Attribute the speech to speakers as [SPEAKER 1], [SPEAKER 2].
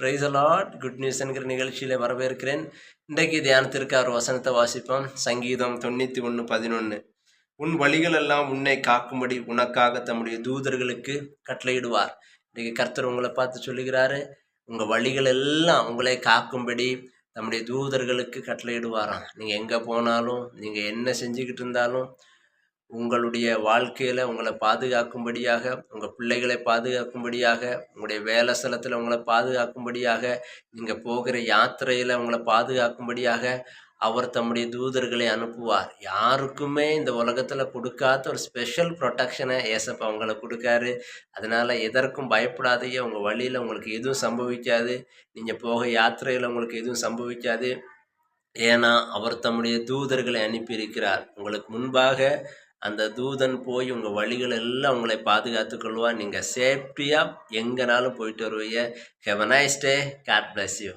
[SPEAKER 1] Price allot good news என்கிற நிகழ்ச்சியில் வரவேற்கிறேன். இன்றைக்கு தியானத்திற்கு அவர் வசனத்தை வாசிப்போம். சங்கீதம் தொண்ணூற்றி ஒன்று பதினொன்று உன் வழிகள் எல்லாம் உன்னை காக்கும்படி உனக்காக தம்முடைய தூதர்களுக்கு கட்டளையிடுவார். இன்றைக்கு கர்த்தர் உங்களை பார்த்து சொல்லுகிறாரு உங்கள் வழிகள் எல்லாம் உங்களை காக்கும்படி தம்முடைய தூதர்களுக்கு கட்டளையிடுவாராம். நீங்கள் எங்கே போனாலும் நீங்கள் என்ன செஞ்சுக்கிட்டு இருந்தாலும் உங்களுடைய வாழ்க்கையில் உங்களை பாதுகாக்கும்படியாக உங்கள் பிள்ளைகளை பாதுகாக்கும்படியாக உங்களுடைய வேலை ஸ்தலத்தில் உங்களை பாதுகாக்கும்படியாக நீங்கள் போகிற யாத்திரையில் உங்களை பாதுகாக்கும்படியாக அவர் தம்முடைய தூதர்களை அனுப்புவார். யாருக்குமே இந்த உலகத்தில் கொடுக்காத ஒரு ஸ்பெஷல் ப்ரொடெக்ஷனை ஏசப்பா அவங்கள கொடுக்காரு. அதனால் எதற்கும் பயப்படாதீங்க. உங்கள் வழியில் உங்களுக்கு எதுவும் சம்பவிக்காது. நீங்கள் போக யாத்திரையில் உங்களுக்கு எதுவும் சம்பவிக்காது. ஏன்னா அவர் தம்முடைய தூதர்களை அனுப்பியிருக்கிறார். உங்களுக்கு முன்பாக அந்த தூதன் போய் உங்கள் வழிகள் எல்லாம் உங்களை பாதுகாத்து கொள்வான். நீங்கள் சேஃப்டியாக எங்கேனாலும் போயிட்டு வருவீங்க. Have nice day God bless you